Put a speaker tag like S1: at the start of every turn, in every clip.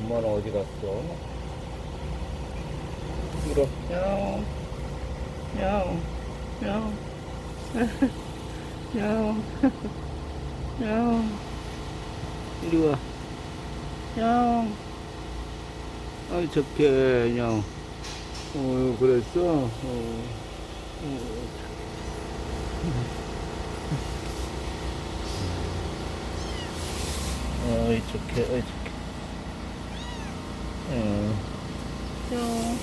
S1: 엄마는 어디 갔어? 울어. 야옹. 야옹. 야옹. 야옹. 야옹. 이리 와. 야옹. 아이, 착해, 야옹. 어, 그랬어? 어. 어. 어이, 착해, 어이, 착해. 응. 야옹.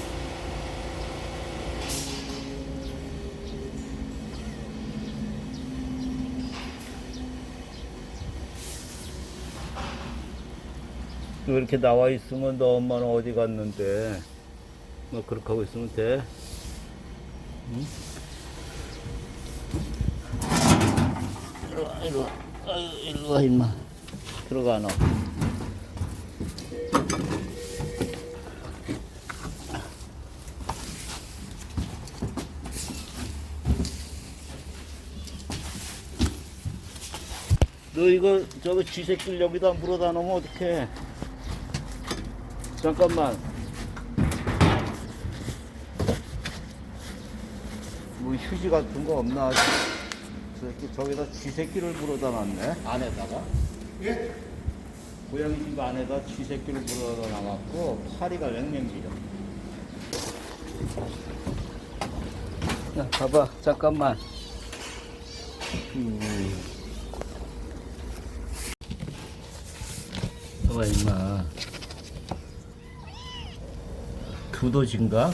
S1: 이렇게 나와 있으면 너 엄마는 어디 갔는데? 뭐 그렇게 하고 있으면 돼? 응? 일로 와, 일로 와. 일로 와, 임마. 들어가, 너. 너 이거 저거 쥐새끼를 여기다 물어다 놓으면 어떡해? 잠깐만. 뭐 휴지 같은 거 없나? 저기 저기다 쥐새끼를 물어다 놨네. 안에다가?
S2: 예?
S1: 고양이 집 안에다 쥐새끼를 물어다 놔갖고 사리가 맹맹기려. 야 봐봐. 잠깐만. 음. 와 임마. 두더진가?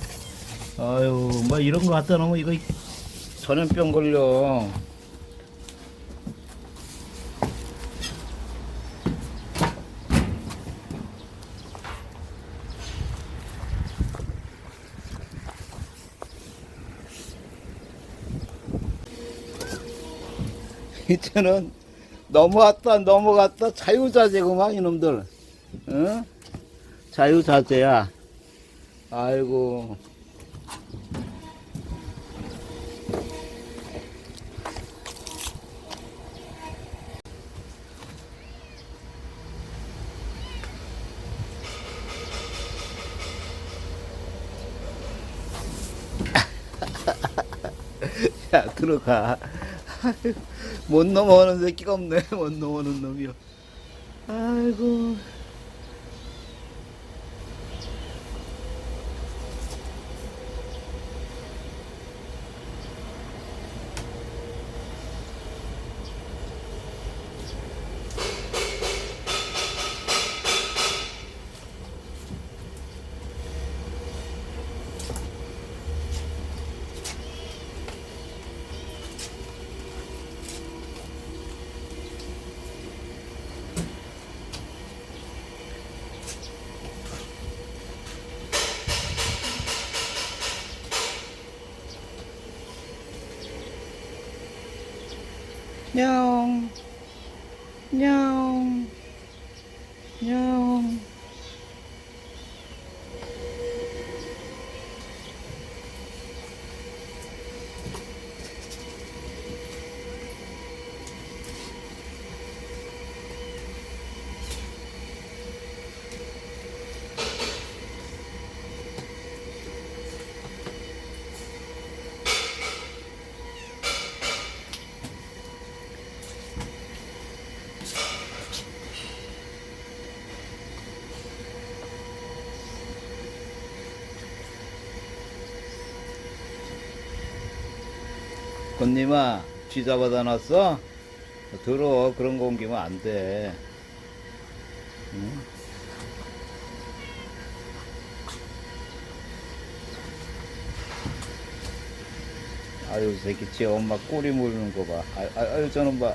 S1: 아유 뭐 이런 거 갖다 놓으면 이거 전염병 걸려. 이제는 넘어왔다 넘어갔다. 자유자재구만 이놈들 응? 자유자재야. 아이고. 야 들어가. 못 넘어오는 새끼가 없네. 못 넘어오는 놈이요. 아이고 냐옹 냐옹 냐옹 건님아 쥐 잡아다 놨어? 들어 그런 거 옮기면 안돼. 응? 아유 새끼 지 엄마 꼬리 물는 거봐. 아, 아, 아유 저놈 봐.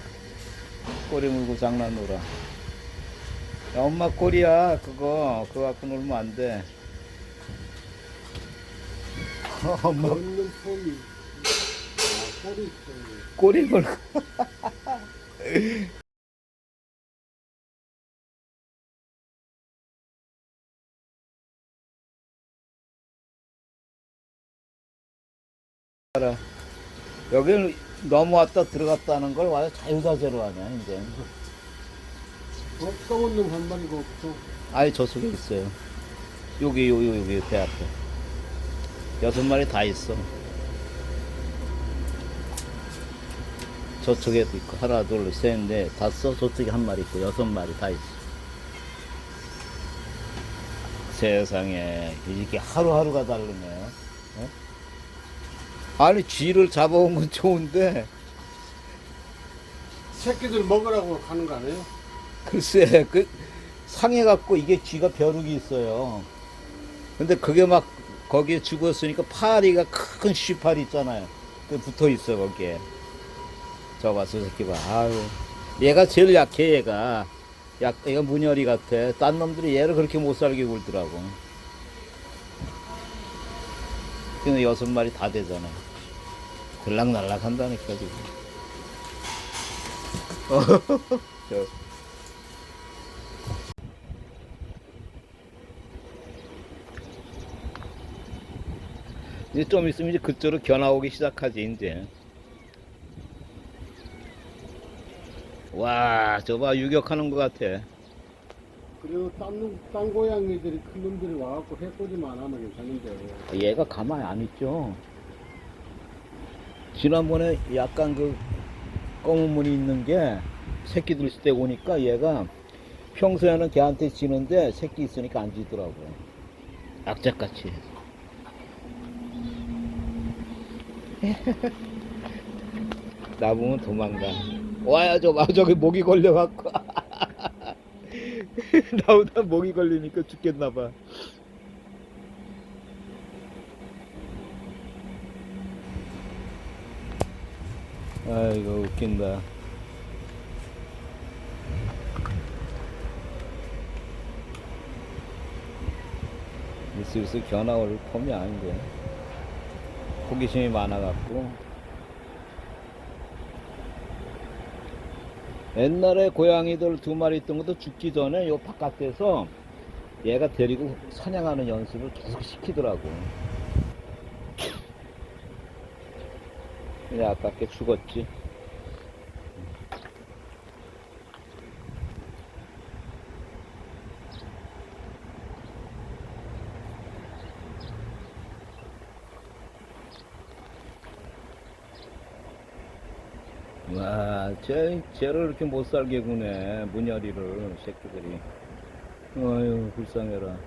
S1: 꼬리 물고 장난 놀아. 야, 엄마 꼬리야 그거. 그거 갖고 놀면 안돼. 엄마
S2: 아, 털이 있어.
S1: 꼬리 물고 알아. 여기는 넘어왔다 들어갔다는 걸 와서 자유자재로 하냐 이제
S2: 어, 검은 놈한 마리가 없어.
S1: 아니 저 속에 있어요. 여기 여기 여기 배 앞에 여섯 마리 다 있어. 저쪽에도 있고 하나 둘셋넷 다섯 저쪽에 한 마리 있고 여섯 마리 다 있어. 세상에 이렇게 하루하루가 다르네. 어? 아니 쥐를 잡아온 건 좋은데
S2: 새끼들 먹으라고 가는 거 아니에요?
S1: 글쎄 그 상해 갖고 이게 쥐가 벼룩이 있어요. 근데 그게 막 거기에 죽었으니까 파리가 큰 쉬파리 있잖아요. 그 붙어 있어 거기에. 저 봐, 저 새끼 봐. 아유, 얘가 제일 약해 얘가. 약, 얘가 문열이 같아. 딴 놈들이 얘를 그렇게 못 살게 굴더라고. 근데 여섯 마리 다 되잖아. 들락날락 한다니까 지금. 이제 좀 있으면 이제 그쪽으로 겨나오기 시작하지 이제. 와, 저봐 유격하는 것 같아.
S2: 그리고 딴, 놈- 딴 고양이들이 큰 놈들이 와갖고 해코지만 안 하면 괜찮은데.
S1: 얘가 가만히 안 있죠. 지난번에 약간 그 검은 무늬 있는 게 새끼들 있을 때 오니까 얘가 평소에는 걔한테 지는데 새끼 있으니까 안 지더라고. 악착같이. 나 보면 도망가. 와야 저, 와, 저기 목이 걸려갖고. 나보다 목이 걸리니까 죽겠나봐. 아이고 웃긴다. 슬슬 견아 올 폼이 아닌데 호기심이 많아갖고 옛날에 고양이들 두 마리 있던 것도 죽기 전에 요 바깥에서 얘가 데리고 사냥하는 연습을 계속 시키더라고. 근데 아깝게 죽었지. 와, 쟤, 쟤를 이렇게 못 살게 구네. 문열이를, 새끼들이. 아유, 불쌍해라.